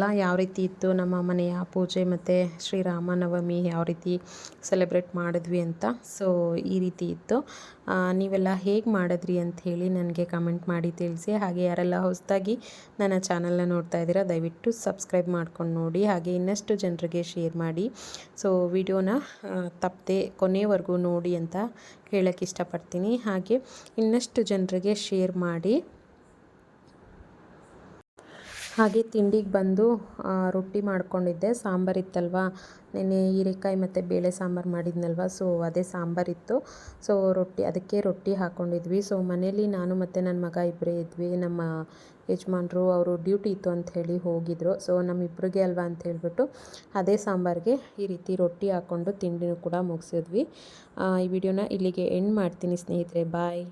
ನೋಡಿದ್ರಲ್ಲ ಯಾವ ರೀತಿ ಇತ್ತು? ನಮ್ಮ ಮನೆಯ ಪೂಜೆ ಮತ್ತು ಶ್ರೀರಾಮನವಮಿ ಯಾವ ರೀತಿ ಸೆಲೆಬ್ರೇಟ್ ಮಾಡಿದ್ವಿ ಅಂತ. ಸೊ ಈ ರೀತಿ ಇತ್ತು. ನೀವೆಲ್ಲ ಹೇಗೆ ಮಾಡಿದ್ರಿ ಅಂತ ಹೇಳಿ ನನಗೆ ಕಮೆಂಟ್ ಮಾಡಿ ತಿಳಿಸಿ. ಹಾಗೆ ಯಾರೆಲ್ಲ ಹೊಸದಾಗಿ ನನ್ನ ಚಾನಲ್ನ ನೋಡ್ತಾ ಇದ್ದೀರಾ, ದಯವಿಟ್ಟು ಸಬ್ಸ್ಕ್ರೈಬ್ ಮಾಡ್ಕೊಂಡು ನೋಡಿ. ಹಾಗೆ ಇನ್ನಷ್ಟು ಜನರಿಗೆ ಶೇರ್ ಮಾಡಿ. ಸೊ ವಿಡಿಯೋನ ತಪ್ಪದೆ ಕೊನೆವರೆಗೂ ನೋಡಿ ಅಂತ ಹೇಳೋಕ್ಕೆ ಇಷ್ಟಪಡ್ತೀನಿ. ಹಾಗೆ ಇನ್ನಷ್ಟು ಜನರಿಗೆ ಶೇರ್ ಮಾಡಿ. ಹಾಗೆ ತಿಂಡಿಗೆ ಬಂದು ರೊಟ್ಟಿ ಮಾಡ್ಕೊಂಡಿದ್ದೆ. ಸಾಂಬಾರಿತ್ತಲ್ವ ನೆನ್ನೆ ಹೀರೆಕಾಯಿ ಮತ್ತು ಬೇಳೆ ಸಾಂಬಾರು ಮಾಡಿದ್ನಲ್ವ? ಸೊ, ಅದೇ ಸಾಂಬಾರಿತ್ತು ಸೊ, ರೊಟ್ಟಿ, ಅದಕ್ಕೆ ರೊಟ್ಟಿ ಹಾಕ್ಕೊಂಡಿದ್ವಿ ಸೊ ಮನೇಲಿ ನಾನು ಮತ್ತು ನನ್ನ ಮಗ ಇಬ್ಬರೇ ಇದ್ವಿ. ನಮ್ಮ ಯಜಮಾನ್ರು ಅವರು ಡ್ಯೂಟಿ ಇತ್ತು ಅಂತ ಹೇಳಿ ಹೋಗಿದ್ರು. ಸೊ ನಮ್ಮಿಬ್ರಿಗೆ ಅಲ್ವಾ ಅಂತ ಹೇಳ್ಬಿಟ್ಟು ಅದೇ ಸಾಂಬಾರಿಗೆ ಈ ರೀತಿ ರೊಟ್ಟಿ ಹಾಕ್ಕೊಂಡು ತಿಂಡಿನೂ ಕೂಡ ಮುಗಿಸಿದ್ವಿ. ಈ ವಿಡಿಯೋನ ಇಲ್ಲಿಗೆ ಎಂಡ್ ಮಾಡ್ತೀನಿ ಸ್ನೇಹಿತರೆ. ಬಾಯ್